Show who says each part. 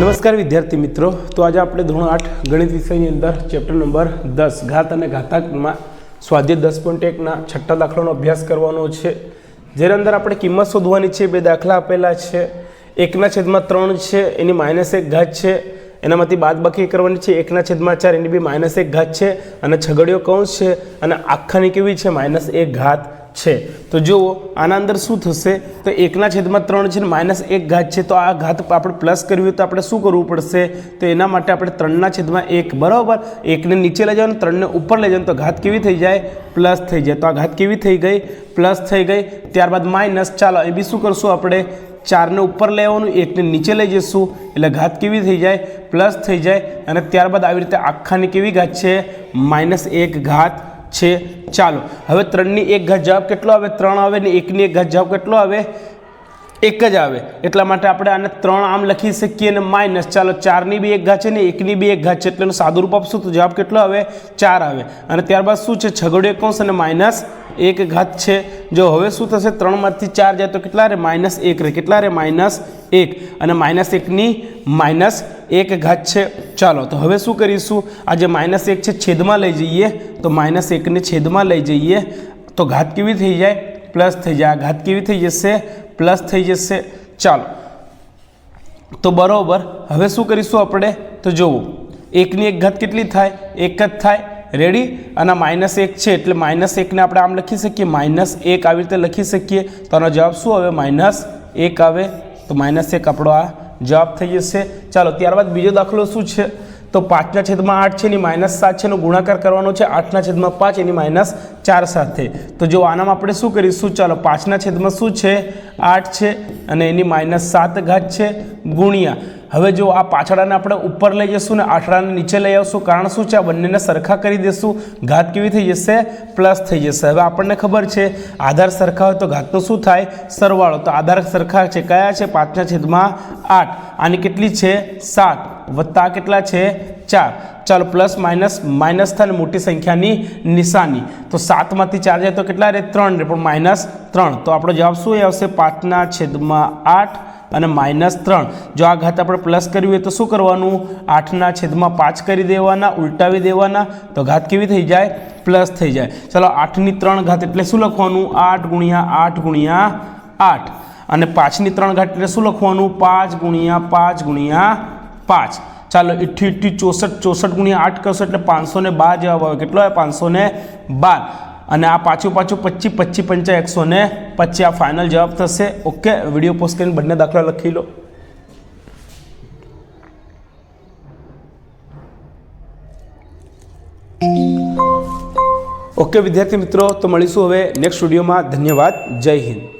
Speaker 1: નમસ્કાર વિદ્યાર્થી મિત્રો. તો આજે આપણે ધોરણ આઠ ગણિત વિષયની અંદર ચેપ્ટર નંબર દસ, ઘાત અને ઘાતાકમાં સ્વાધ્યાય દસ પોઈન્ટ એકના છઠ્ઠા દાખલાનો અભ્યાસ કરવાનો છે. જેની અંદર આપણે કિંમત શોધવાની છે, બે દાખલા આપેલા છે. એકના છેદમાં ત્રણ છે, એની માઇનસ એક ઘાત છે. એનામાંથી બાદબાકી કરવાની છે, એકના છેદમાં ચાર, એની બી માઇનસ એક ઘાત છે. અને છગડીયો કૌંસ છે, અને આખાની કેવી છે, માઇનસ એક ઘાત. છે. તો જુઓ, આના અંદર શું થશે? તો એકના છેદમાં ત્રણ છે ને માઇનસ એક ઘાત છે. તો આ ઘાત આપણે પ્લસ કરવી હોય તો આપણે શું કરવું પડશે? તો એના માટે આપણે ત્રણના છેદમાં એક. બરાબર? એકને નીચે લઈ જવાનું ત્રણને ઉપર લઈ જવાનું તો ઘાત કેવી થઈ જાય? પ્લસ થઈ જાય. તો આ ઘાત કેવી થઈ ગઈ? પ્લસ થઈ ગઈ. ત્યારબાદ માઇનસ. ચાલો, એ બી શું કરશું આપણે? ચારને ઉપર લઈ આવવાનું, એકને નીચે લઈ જઈશું એટલે ઘાત કેવી થઈ જાય? પ્લસ થઈ જાય. અને ત્યારબાદ આવી રીતે આખાની કેવી ઘાત છે? માઇનસ એક ઘાત. છે. ચાલો, હવે ત્રણની એક ઘાત જવાબ કેટલો આવે? ત્રણ આવે ને એકની એક ઘાત જવાબ કેટલો આવે? એક જ આવે. એટલા માટે આપણે આને ત્રણ આમ લખી શકીએ અને માઇનસ. ચાલો, ચારની બી એક ઘાત છે ને એકની બી એક ઘાત છે, એટલે સાદું રૂપ આપશું તો જવાબ કેટલો આવે? ચાર આવે. અને ત્યારબાદ શું છે? છગડો કૌંસ અને માઇનસ એક ઘાત છે. જો હવે શું થશે? ત્રણમાંથી ચાર જાય તો કેટલા રહે? માઇનસ એક રહે. કેટલા રહે? માઇનસ એક. અને માઇનસ એકની માઇનસ એક ઘાત છે. ચાલો, તો હવે શું કરીશું? આ જે માઇનસ એક છે, છેદમાં લઈ જઈએ. તો માઇનસ એકને છેદમાં લઈ જઈએ. તો ઘાત કેવી થઈ જાય? પ્લસ થઈ જાય. આ ઘાત કેવી થઈ જશે? પ્લસ થઈ જશે. ચાલો. તો બરાબર. હવે શું કરીશું આપણે? તો જુઓ એકની એક ઘાત કેટલી થાય? એક જ થાય. રેડી અને માઇનસ એક છે, એટલે માઇનસ એકને આપણે આમ લખી શકીએ. માઇનસ એક આવી રીતે લખી શકીએ. તો આનો જવાબ શું આવે? માઇનસ એક આવે. તો માઇનસ એક આપણો આ જવાબ થઈ જશે. ચાલો, ત્યારબાદ બીજો દાખલો શું છે? તો પાંચના છેદમાં આઠ છે, એની માઇનસ સાત છે, એનો ગુણાકાર કરવાનો છે. આઠના છેદમાં પાંચ, એની માઇનસ ચાર સાથે. તો જો આનામાં આપણે શું કરીશું? ચાલો, પાંચના છેદમાં શું છે? આઠ છે અને એની માઇનસ સાત ઘાત છે, ગુણ્યા. હવે જો આ પાછળાને આપણે ઉપર લઈ જઈશું ને આઠડાને નીચે લઈ આવશું, કારણ શું છે? આ બંનેને સરખા કરી દઈશું ઘાત કેવી થઈ જશે? પ્લસ થઈ જશે. હવે આપણને ખબર છે, આધાર સરખા હોય તો ઘાતનો શું થાય? સરવાળો. તો આધાર સરખા છે. કયા છે? પાંચના છેદમાં આઠ. આની કેટલી છે? સાત. વત્તા કેટલા છે? ચાર. ચાલો, પ્લસ માઇનસ માઇનસ થાય મોટી સંખ્યાની નિશાની. તો સાતમાંથી ચાર જાય તો કેટલા રહે? ત્રણ રહે. પણ માઇનસ ત્રણ. તો આપણો જવાબ શું આવશે? પાંચના છેદમાં આઠ. અને માઇનસ ત્રણ. જો આ ઘાત આપણે પ્લસ કરવી હોય તો શું કરવાનું? આઠના છેદમાં પાંચ કરી દેવાના, ઉલટાવી દેવાના. તો ઘાત કેવી થઈ જાય? પ્લસ થઈ જાય. ચાલો આઠની ત્રણ ઘાત એટલે શું લખવાનું? આઠ ગુણ્યા આઠ ગુણ્યા આઠ. અને પાંચની ત્રણ ઘાત એટલે શું લખવાનું? પાંચ ગુણ્યા પાંચ ગુણ્યા પાંચ. ચાલો ઇઠ્ઠી ઇઠ્ઠી ચોસઠ ચોસઠ ગુણ્યા આઠ કરશો એટલે પાંચસો ને બાર જવાબ આવે. કેટલો આવે? પાંચસો ને બાર. અને આ પાછું પાછું પચીસ પચીસ પંચા એકસો ને પચીસ આ ફાઇનલ જવાબ થશે. ઓકે વીડિયો પોસ્ટ કરીને બંને દાખલા લખી લો. ઓકે વિદ્યાર્થી મિત્રો, તો મળીશું હવે નેક્સ્ટ વિડીયોમાં ધન્યવાદ. જય હિન્દ.